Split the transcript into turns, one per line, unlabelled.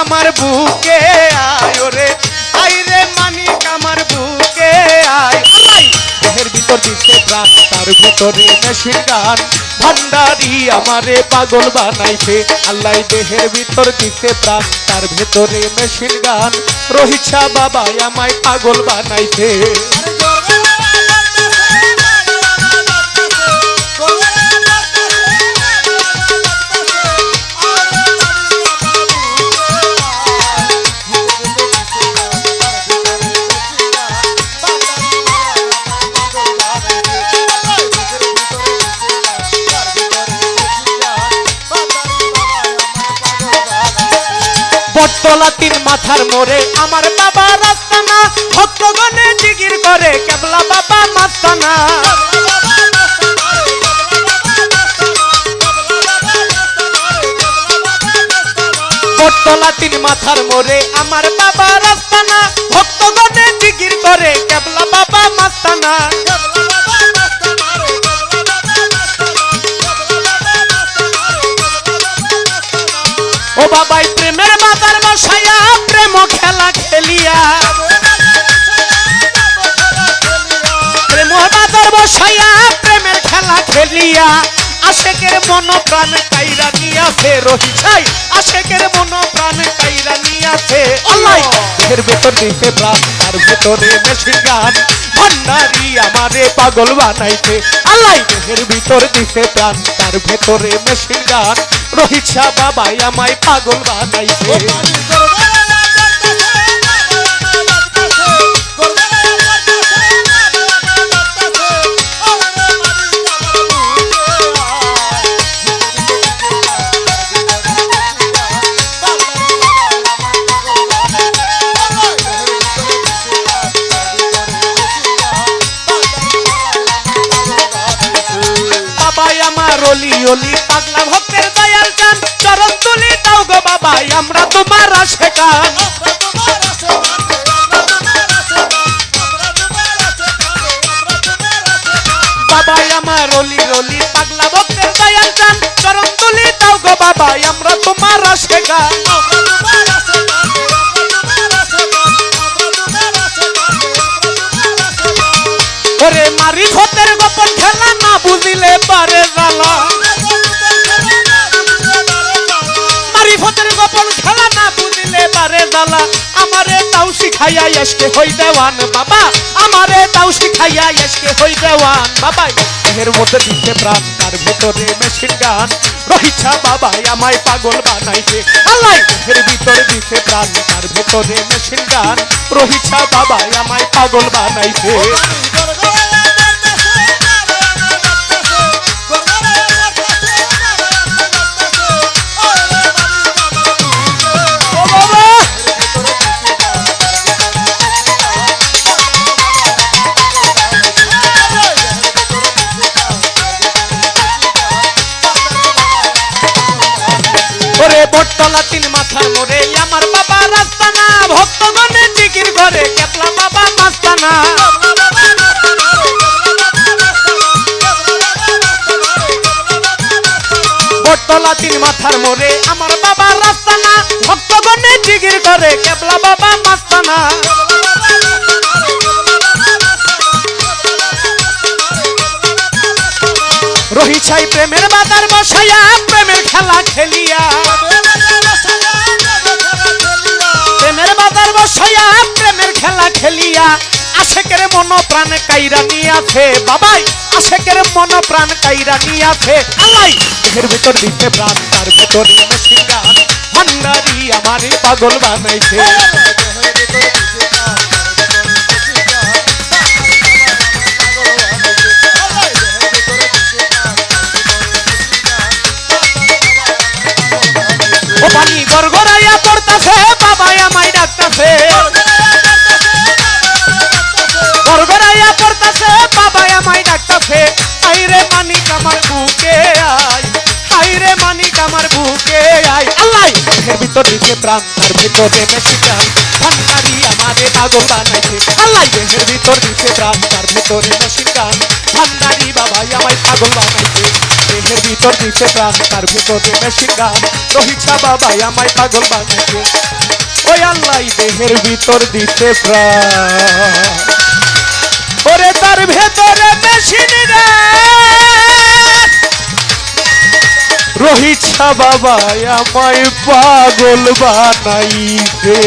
আমার বুকে আয়। রে আয়। রে মানিক আমার বুকে আয় দেহের ভিতর দিচ্ছে প্রাণ, তার ভিতরে মেশিন গান। ভান্ডারি আমারে পাগল বানাইছে। আল্লাহ দেহের ভিতর দিছে প্রাণ, তার ভেতরে মেশিন গান। রোহিত বাবা আমায় পাগল বানাইছে। বটতলা তিন মাথার মোড়ে আমার বাবা রাস্তানা, ভক্তগণে জিগির করে কেবলা বাবা মাস্তানা। বটতলা তিন মাথার মোড়ে আমার বাবা রাস্তানা, ভক্তগণে জিগির করে কেবলা বাবা মাস্তানা। বাজার বসাইয়া প্রেমের খেলা খেলিয়া। আশেকের মন প্রাণ কাইরা নিয়াছে রহিছাই আশেকের মন প্রাণ কাইরা নিয়াছে। আল্লাহ দেহের ভেতর দিতে প্রাণ, তার ভেতরে মেশিন গান। ভান্ডারি আমারে পাগল বানাইছে। আল্লাহ দেহের ভিতর দিতে প্রাণ, তার ভেতরে মেশিন গান। রহিছা বাবাই আমায় পাগল বানাইছে। বাবাই আমরা তোমার আশেকান বাবাই আমার অলি অলি পাগলা দয়াল তুলি দাও গো বাবাই, আমরা তোমার মারি ভক্তের গোপন খেলা না বুঝিলে পারে জ্বালা। পারে জ্বালা আমারে তাও শিখাইয়া এসকে হই দেওয়ান বাবা। আমারে তাও শিখাইয়া এসকে হই দেওয়ান বাবা। এর মধ্যে দিতে প্রাণ, তার ভেতরে মেশিন গান। রহিছা বাবা আমায় পাগল বানাইছে। আল্লাহ এর ভিতরে দিতে প্রাণ, তার ভেতরে মেশিন গান। রহিছা বাবা আমায় পাগল বানাইছে। বটতলা তিন মাথার মোড়ে আমার বাবা রাস্তানা, ভক্তগণে জিকির করে কেপলা বাবা মাস্তানা বটতলা তিন মাথার মোড়ে আমার বাবা রাস্তানা, ভক্তগণে জিকির করে কেপলা বাবা মাস্তানা রহিছাই প্রেমের বাজার বসাইয়া, প্রেমের খেলা খেলিয়া। প্রাণ কাইরা নিয়াছে, বাবাই, আশেকের মন প্রাণ কাইরা নিয়াছে। আল্লাহ এর ভিতর দিতে প্রাণ, তার ভেতরে মেশিন গান ভান্ডারি আমারে পাগল বানাইছে। ও পানি এর ভিতর দিতে প্রাণ তার ভিতরে মেশিন গান ভান্ডারি আমারে পাগল বানাইছে। আল্লাহ দেহের ভিতর দিতে প্রাণ তার ভিতরে মেশিন গান ভান্ডারি বাবাই আমায় পাগল বানাইছে। দেহের ভিতর দিতে প্রাণ তার ভিতরে মেশিন গান রহিছা বাবাই আমায় পাগল বানাইছে। ওই আল্লাহ দেহের ভিতর দিতে প্রাণ। ওরে তার ভেতরে মেশিন রে রোহিত বাবা আমায় পাগল বানাইছে।